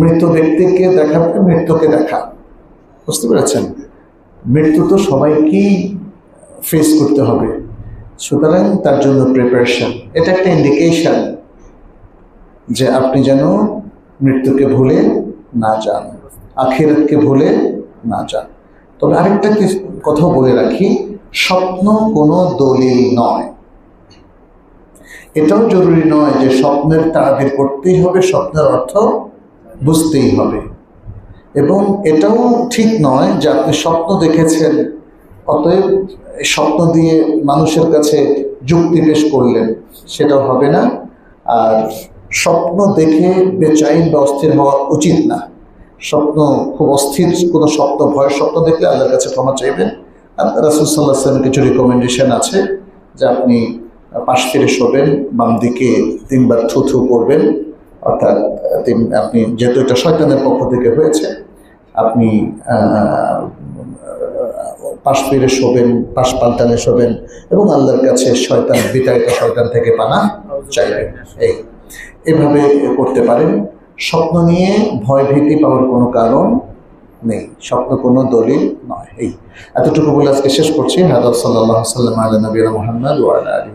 মৃত ব্যক্তিকে দেখা মানে মৃত্যুকে দেখা। বুঝতে পেরেছেন? মৃত্যু তো সবাইকেই ফেস করতে হবে। সুতরাং তার জন্য প্রিপারেশন এটা একটা ইন্ডিকেশন যে আপনি যেন মৃত্যুকে ভুলে না যান, আখিরাতকে ভুলে না যান। তবে আরেকটা কথা বলে রাখি, স্বপ্ন কোনো দলিল নয়। এটাও জরুরি নয় যে স্বপ্নের তাড়াতাড়ি করতেই হবে, স্বপ্নের অর্থ বুঝতেই হবে। এবং এটাও ঠিক নয় যে আপনি স্বপ্ন দেখেছেন, অতএব স্বপ্ন দিয়ে মানুষের কাছে যুক্তি পেশ করলেন, সেটাও হবে না। আর স্বপ্ন দেখে বেচাইন বা অস্থির হওয়া উচিত না। স্বপ্ন খুব অস্থির, কোনো স্বপ্ন, ভয়ের স্বপ্ন দেখলে আল্লাহর কাছে ক্ষমা চাইবেন। আর রাসুল সাল্লাহ কিছু রিকমেন্ডেশন আছে, যে আপনি পাশ ফিরে শোবেন, বাম দিকে তিনবার থু করবেন অর্থাৎ আপনি যেহেতু এটা শয়তানের পক্ষ থেকে হয়েছে, আপনি পাশ ফিরে শোবেন, পাশ পাল্টানে শোবেন এবং আল্লাহর কাছে শয়তান, বিতাড়িত শয়তান থেকে পানা চাইবেন। এই, এভাবে করতে পারেন। স্বপ্ন নিয়ে ভয় ভীতি পাওয়ার কোনো কারণ নেই স্বপ্ন কোনো দলিল নয়। এই এতটুকু বলে আজকে শেষ করছি। হাদাব সাল্লাহ সাল্লাম আলী নবীর মোহাম্মদ ওয়ালা আলী